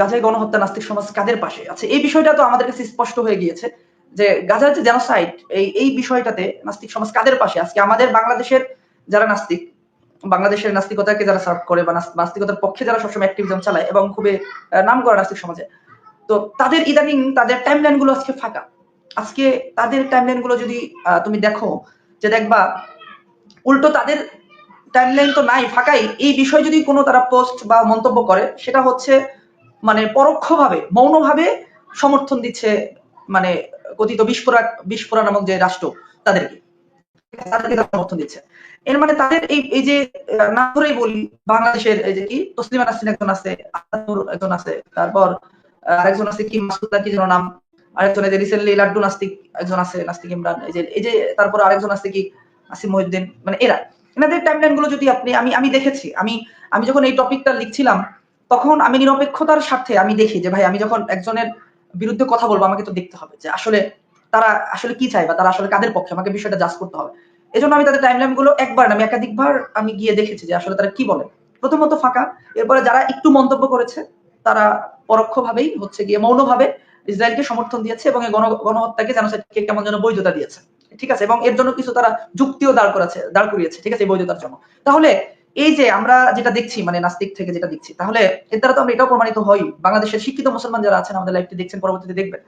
গাজায় গণহত্যা নাস্তিক সমাজ কাদের পাশে? আছে এই বিষয়টা তো আমাদের কাছে স্পষ্ট হয়ে গিয়েছে যে গাজার যে জেনোসাইড এই এই বিষয়টাতে নাস্তিক সমাজ কাদের পাশে? আজকে আমাদের বাংলাদেশের যারা নাস্তিক, বাংলাদেশের নাস্তিকতাকে যারা সার্ভ করে বা নাস্তিকতার পক্ষে যারা সবসময় অ্যাক্টিভিজম চালায় এবং খুবই নাম করা নাস্তিক সমাজে, তো তাদের ইদানিং তাদের টাইমলাইনগুলো আজকে ফাঁকা। আজকে তাদের টাইমলাইনগুলো যদি তুমি দেখো যে দেখবা, উল্টো তাদের টাইমলাইন তো নাই, ফাঁকাই। এই বিষয়ে যদি কোনো তারা পোস্ট বা মন্তব্য করে, সেটা হচ্ছে মানে পরোক্ষভাবে, মৌনভাবে সমর্থন দিচ্ছে মানে কথিত বিস্ফোরা বিস্ফোরা নামক যে রাষ্ট্র, তাদেরকে। তাদেরকে সমর্থন দিচ্ছে। এর মানে তাদের এই এই যে নাম ধরেই বলি, বাংলাদেশের এই যে কি, তসলিমা নাসরিন একজন আছে একজন আছে, তারপর আরেকজন আছে কি, মাসুদা কি যেন নাম, আরেকজন এই যে রিসেন্টলি লাড্ডু নাস্তিক একজন আছে, নাস্তিক ইমরান, এই যে এই যে, তারপর আরেকজন আছে কি, আসিম মহিউদ্দিন মানে এরা। এনাদের টাইমলাইনগুলো যদি আপনি, আমি আমি দেখেছি, আমি আমি যখন এই টপিকটা লিখছিলাম তখন আমি নিরপেক্ষতার স্বার্থে আমি দেখি যে, ভাই, আমি যখন একজনের বিরুদ্ধে কথা বলব, আমাকে তো দেখতে হবে যে, আসলে তারা আসলে কি চায় বা তারা আসলে কাদের পক্ষে, আমাকে বিষয়টা জাজ করতে হবে। এজন্য আমি তাদের টাইমলাইনগুলো একবার আমি একাধিকবার আমি গিয়ে দেখেছি যে, আসলে তারা কি বলে। প্রথমত ফাঁকা, এরপরে যারা একটু মন্তব্য করেছে, তারা পরোক্ষভাবেই হচ্ছে গিয়ে মৌনভাবে ইসরায়েলকে সমর্থন দিয়েছে এবং এই গণ, গণহত্যাকে জেনোসাইডকে কেমন যেন বৈধতা দিয়েছে। ঠিক আছে? এবং এর জন্য কিছু তারা যুক্তিও দাঁড় করাচ্ছে দাঁড় করিয়েছে, ঠিক আছে? এই বৈধতার জন্য। তাহলে এই যে আমরা যেটা দেখছি মানে নাস্তিক থেকে যেটা দেখছি, তাহলে এর দ্বারা তো আমরা এটাও প্রমাণিত হই। বাংলাদেশের শিক্ষিত মুসলমান যারা আছেন, আমাদের লাইভটি দেখছেন, পরবর্তীতে দেখবেন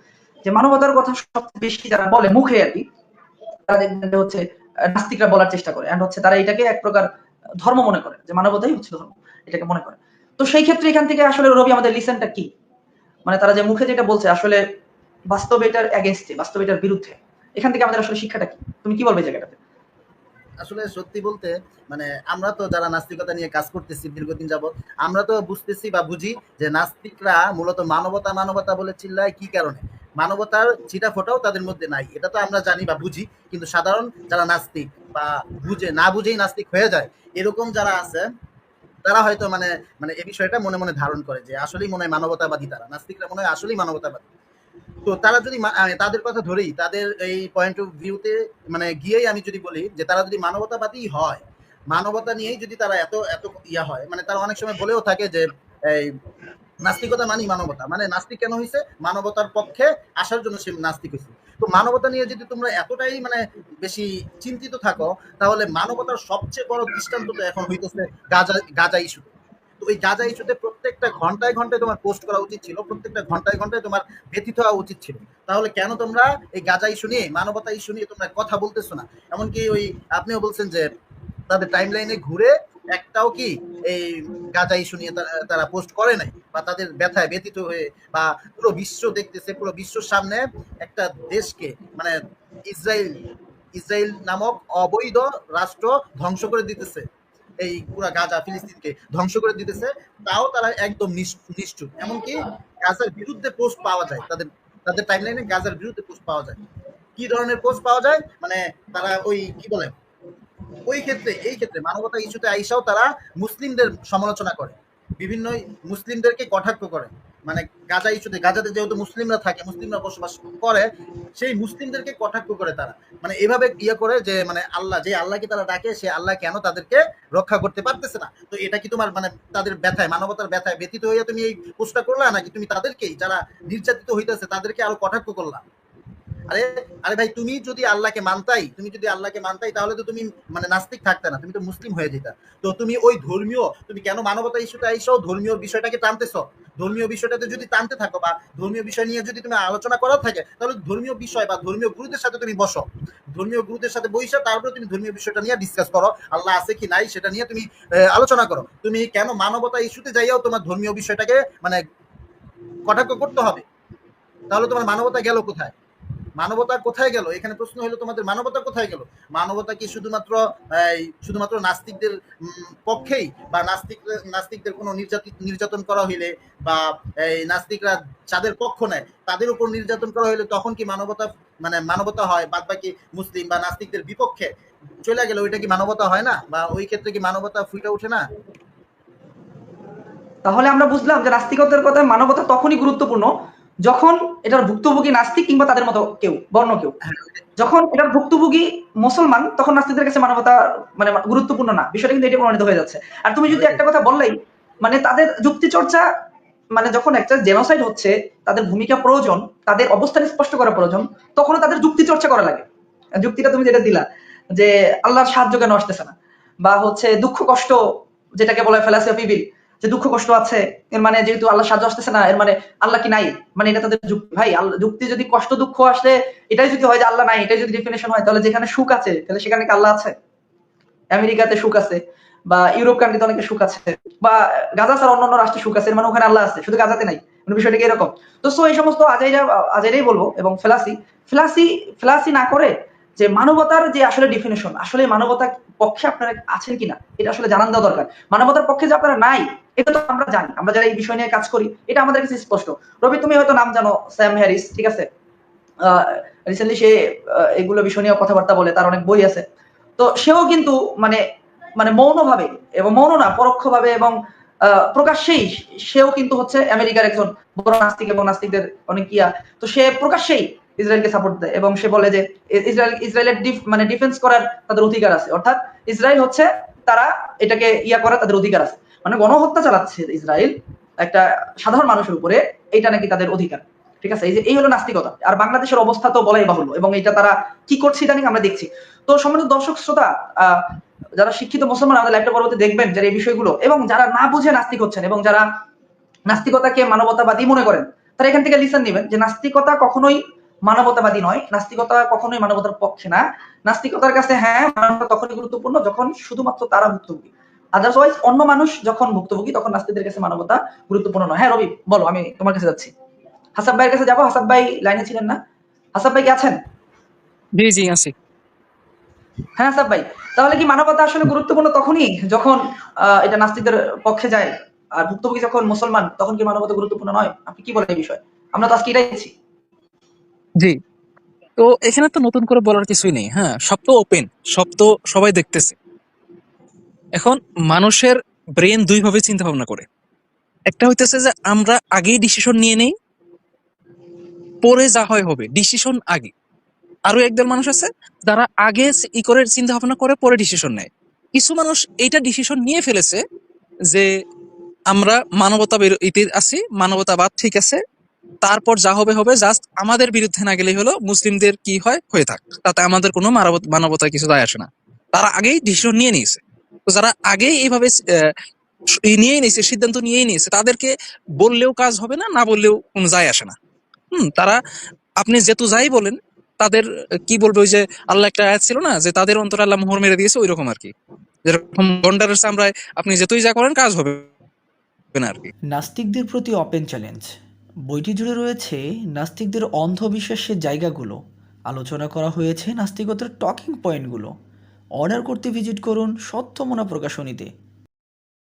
যে মানবতার কথা সবচেয়ে বেশি যারা বলে মুখে আর কি, তারা দেখবেন হচ্ছে নাস্তিকরা বলার চেষ্টা করে। এন্ড হচ্ছে তারা এটাকে এক প্রকার ধর্ম মনে করে, যে মানবতাই হচ্ছে ধর্ম, এটাকে মনে করে। তো সেই ক্ষেত্রে এখান থেকে আসলে রবি, আমাদের লিসেনটা কি? মানে তারা যে মুখে যেটা বলছে, আসলে বাস্তবে এটার এগেনস্টে বাস্তবে এটার বিরুদ্ধে, এখান থেকে আমাদের আসলে শিক্ষাটা কি? তুমি কি বলবে জায়গাটাতে? আসলে সত্যি বলতে মানে আমরা তো যারা নাস্তিকতা নিয়ে কাজ করতেছি দীর্ঘদিন যাবত আমরা তো বুঝতেছি বা বুঝি যে নাস্তিকরা মূলত মানবতা মানবতা বলে চিল্লায় কি কারণে? মানবতার চিটা ফোটাও তাদের মধ্যে নাই, এটা তো আমরা জানি বা বুঝি, কিন্তু সাধারণ যারা নাস্তিক বা বুঝে, না বুঝেই নাস্তিক হয়ে যায়, এরকম যারা আছে, তারা হয়তো মানে মানে এই বিষয়টা মনে মনে ধারণ করে যে আসলেই মনে হয় মানবতাবাদী তারা, নাস্তিকরা মনে হয় আসলেই মানবতাবাদী। তো তারা যদি তাদের কথা ধরেই, তাদের এই পয়েন্ট অফ ভিউতে মানে গিয়েই আমি যদি বলি যে তারা যদি মানবতাবাদী হয়, মানবতা নিয়েই যদি তারা এত এত ইয়া হয় মানে তারা অনেক সময় বলেও থাকে যে এই নাস্তিকতা মানি মানবতা মানে নাস্তিক কেন হয়েছে মানবতার পক্ষে আসার জন্য সে নাস্তিক হয়েছে তো মানবতা নিয়ে যদি তোমরা এতটাই মানে বেশি চিন্তিত থাকো, তাহলে মানবতার সবচেয়ে বড় দৃষ্টান্ত তো এখন হইতেছে গাজা গাজা ইস্যু তো ওই গাজা ইস্যুতে প্রত্যেকটা ঘন্টায় ঘন্টায় তোমার পোস্ট করা উচিত ছিল, প্রত্যেকটা ঘন্টায় ঘন্টায় তোমার ব্যথিত হওয়া উচিত ছিল। তাহলে কেন তোমরা এই গাজা ইস্যু নিয়ে, মানবতা ইস্যু নিয়ে তোমরা কথা বলতেছো না? এমনকি ওই আপনিও বলছেন যে তাদের টাইম লাইনে ঘুরে একটাও কি এই গাজা ইস্যু নিয়ে তারা- পোস্ট করে নাই? বা তাদের ব্যথায় ব্যথিত হয়ে বা পুরো বিশ্ব দেখতেছে, পুরো বিশ্বর সামনে একটা দেশকে মানে ইসরায়েল ইসরায়েল নামক অবৈধ রাষ্ট্র ধ্বংস করে দিতেছে। এই পুরা গাজা ফিলিস্তিনকে ধ্বংস করে দিতেছে, তাও তারা একদম নিষ্ঠুর। এমনকি গাজার বিরুদ্ধে পোস্ট পাওয়া যায়, তাদের তাদের টাইমলাইনে গাজার বিরুদ্ধে পোস্ট পাওয়া যায়। কি ধরনের পোস্ট পাওয়া যায়? মানে তারা ওই, কি বলে? ওই ক্ষেত্রে, এই ক্ষেত্রে মানবতা ইস্যুতে আইসাও তারা মুসলিমদের সমালোচনা করে। বিভিন্ন মুসলিমদেরকে কটাক্ষ করে। মানে গাজা ইস্যুতে গাজাতে যেহেতু মুসলিমরা থাকে, মুসলিমরা বসবাস করে, সেই মুসলিমদেরকে কটাক্ষ করে তারা। মানে এভাবে ইয়ে করে যে মানে আল্লাহ, যে আল্লাহকে তারা ডাকে, সে আল্লাহ কেন তাদেরকে রক্ষা করতে পারতেছে না? তো এটা কি তোমার মানে তাদের ব্যথায়, মানবতার ব্যথায় ব্যতীত হইয়া তুমি এই পোস্টটা করলা? নাকি তুমি তাদেরকেই, যারা নির্যাতিত হইতেছে, তাদেরকে আরও কটাক্ষ করলা? আরে আরে ভাই, তুমি যদি আল্লাহকে মানতাই, তুমি যদি আল্লাহকে মানতাই, তাহলে তো তুমি মানে নাস্তিক থাকতে না, তুমি তো মুসলিম হয়ে যেতা। তো তুমি ওই ধর্মীয়, তুমি কেন মানবতা ইস্যুতে আইসো, ধর্মীয় বিষয়টাকে টানতেছো? ধর্মীয় বিষয়টাতে যদি টানতে থাকো বা ধর্মীয় বিষয় নিয়ে যদি তুমি আলোচনা করার থাকে, তাহলে ধর্মীয় বিষয় বা ধর্মীয় গুরুদের সাথে তুমি বসো। ধর্মীয় গুরুদের সাথে বইসা, তারপরে তুমি ধর্মীয় বিষয়টা নিয়ে ডিসকাস করো। আল্লাহ আছে কি নাই সেটা নিয়ে তুমি আলোচনা করো। তুমি কেন মানবতা ইস্যুতে যাইয়াও তোমার ধর্মীয় বিষয়টাকে মানে কটাক্ষ করতে হবে? তাহলে তোমার মানবতা গেল কোথায়? মানবতা কোথায় গেল? এখানে প্রশ্ন হলো, তোমাদের মানবতা কোথায় গেল? মানবতা কি শুধুমাত্র শুধুমাত্র নাস্তিকদের পক্ষেই? বা নাস্তিক, নাস্তিকদের কোনো নির্যাতিত নির্যাতন করা হইলে বা, এই, নাস্তিকরা যাদের পক্ষ নেয়, তাদের উপর নির্যাতন করা হইলে তখন কি মানবতা মানে মানবতা হয়? বাদ বাকি মুসলিম বা নাস্তিকদের বিপক্ষে চলে গেলে ওইটা কি মানবতা হয় না? বা ওই ক্ষেত্রে কি মানবতা ফুটে ওঠে না? তাহলে আমরা বুঝলাম যে নাস্তিকতার কথা, মানবতা তখনই গুরুত্বপূর্ণ যখন এটার ভুক্তভোগী নাস্তিক কিংবা তাদের মতো কেউ বর্ণ কেউ। যখন এটার ভুক্তভোগী মুসলমান তখন নাস্তিকদের কাছে মানবতা মানে গুরুত্বপূর্ণ না। বিষয়টা কিন্তু এটা প্রমাণিত হয়ে যাচ্ছে। আর তুমি যদি একটা কথা বললেই মানে তাদের যুক্তি চর্চা মানে যখন একটা জেনোসাইড হচ্ছে তাদের ভূমিকা প্রয়োজন তাদের অবস্থান স্পষ্ট করা প্রয়োজন তখনও তাদের যুক্তি চর্চা করা লাগে। যুক্তিটা তুমি যেটা দিলা যে আল্লাহর সাহায্য কেন আসতেছে না? বা হচ্ছে দুঃখ কষ্ট যেটাকে বলে ফেলাসি অফ ইভিল যে দুঃখ কষ্ট আছে, এর মানে যেহেতু আল্লাহ সাহায্য আসতেছে না, এর মানে আল্লাহ কি নাই? মানে এটা তাদের যুক্তি। ভাই যুক্তি যদি কষ্ট, দুঃখ আসলে এটাই যদি হয় যে আল্লাহ নাই, এটাই যদি ডেফিনেশন হয়, তাহলে যেখানে সুখ আছে, তাহলে সেখানে কি আল্লাহ আছে? আমেরিকাতে সুখ আছে, বা ইউরোপ কান্ট্রিতে অনেকে সুখ আছে, বা গাজা ছাড়া অন্যান্য রাষ্ট্রে সুখ আছে মানে ওখানে আল্লাহ আছে, শুধু গাজাতে নাই। মানে বিষয়টা কি এরকম? তো সো এই সমস্ত আজাইরা আজাইরাই বলব, এবং ফেলাসি। ফেলাসি ফেলাসি না করে যে মানবতার যে আসলে ডেফিনেশন আসলে মানবতার পক্ষে আপনারা আছেন কিনা, এটা আসলে জানান দেওয়া দরকার। মানবতার পক্ষে যে আপনারা নাই, এটা তো আমরা জানি, আমরা যারা এই বিষয় নিয়ে কাজ করি, এটা আমাদের কাছে স্পষ্ট। রবি, তুমি হয়তো নাম জানো, স্যাম হ্যারিস, ঠিক আছে? রিসেন্টলি সে এগুলো বিষয় নিয়ে কথাবার্তা বলে, তার অনেক বই আছে। তো সেও কিন্তু মানে মানে মৌনভাবে, এবং মৌন না, পরোক্ষভাবে এবং প্রকাশ্যেই সেও কিন্তু হচ্ছে আমেরিকার একজন বড় নাস্তিক এবং নাস্তিকদের অনেক ইয়া। তো সে প্রকাশ্যেই ইসরায়েলকে সাপোর্ট দেয় এবং সে বলে যে ইসরায়েল, ইসরায়েলের মানে ডিফেন্স করার তাদের অধিকার আছে। অর্থাৎ ইসরায়েল হচ্ছে তারা এটাকে ইয়া করার তাদের অধিকার আছে। মানে গণহত্যা চালাচ্ছে ইসরায়েল একটা সাধারণ মানুষের উপরে এটা নাকি তাদের অধিকার। ঠিক আছে? এই যে, এই হলো নাস্তিকতা। আর বাংলাদেশের অবস্থা তো বলাই বাহুল্য এবং এটা তারা কি করছে ইদানিং আমরা দেখছি। তো সম্মানিত দর্শক, শ্রোতা যারা শিক্ষিত মুসলমান, আমাদের লাইভটা পরবর্তী দেখবেন যারা এই বিষয়গুলো এবং যারা না বুঝে নাস্তিক হচ্ছেন এবং যারা নাস্তিকতাকে মানবতাবাদী মনে করেন, তারা এখান থেকে লিসন নেবেন যে নাস্তিকতা কখনোই মানবতাবাদী নয় নাস্তিকতা কখনোই মানবতার পক্ষে না। নাস্তিকতার কাছে হ্যাঁ মানবতা তখনই গুরুত্বপূর্ণ যখন শুধুমাত্র তারা ভুক্তভোগী। আদারওয়াইজ অন্য মানুষ যখন ভুক্তভোগী তখন নাস্তিকদের কাছে মানবতা গুরুত্বপূর্ণ নয়। হ্যাঁ রবি বলো আমি তোমার কাছে যাচ্ছি। হাসাব ভাইয়ের কাছে যাব? হাসাব ভাই লাইনে ছিলেন না? হাসাব ভাই কি আছেন? জি জি আছি। হ্যাঁ হাসাব ভাই তাহলে কি মানবতা আসলে গুরুত্বপূর্ণ তখনই যখন আহ, এটা নাস্তিকদের পক্ষে যায়? আর ভুক্তভোগী যখন মুসলমান তখন কি মানবতা গুরুত্বপূর্ণ নয়? আপনি কি বলেন এই বিষয়ে? আমরা তো আজকে এটাই জি। তো এখানে তো নতুন করে বলার কিছুই নেই হ্যাঁ? সব তো ওপেন সব তো সবাই দেখতেছে। এখন মানুষের ব্রেন দুই ভাবে চিন্তা ভাবনা করে। একটা হইতেছে যে আমরা আগেই ডিসিশন নিয়ে নেই, পরে যা হয় হবে ডিসিশন আগে। আরও একদল মানুষ আছে, যারা আগে ই করে চিন্তা ভাবনা করে, পরে ডিসিশন নেয়। কিছু মানুষ এইটা ডিসিশন নিয়ে ফেলেছে যে আমরা মানবতা ইতি আছি, মানবতাবাদ ঠিক আছে তারপর যা হবে হবে জাস্ট আমাদের বিরুদ্ধে না গেলেই হলো মুসলিমদের কি হয়, হয়ে থাক। তাতে আমাদের কোনো মানবতার কিছু যায় আসে না। তারা আগেই ডিসিশন নিয়ে নিয়েছে। তো যারা আগেই এইভাবে নিয়েই নিয়েছে, সিদ্ধান্ত নিয়েই নিয়েছে, তাদেরকে বললেও কাজ হবে না না বললেও কোনো যায় আসে না। হুম, তারা আপনি যেহেতু যাই বলেন, তাদের, কি বলবে ওই যে আল্লাহ একটা আয়াত ছিল না, যে তাদের অন্তর আল্লাহ মোহর মেরে দিয়েছে ওই রকম আর কি। যেরকম গন্ডারের চামড়ায় আপনি যেতুই যা করেন, কাজ হবে না আর কি। নাস্তিকদের প্রতি ওপেন চ্যালেঞ্জ বইটি জুড়ে রয়েছে নাস্তিকদের অন্ধবিশ্বাসের জায়গাগুলো। আলোচনা করা হয়েছে নাস্তিকতার টকিং পয়েন্টগুলো অর্ডার করতে ভিজিট করুন সত্যমনা প্রকাশনীতে।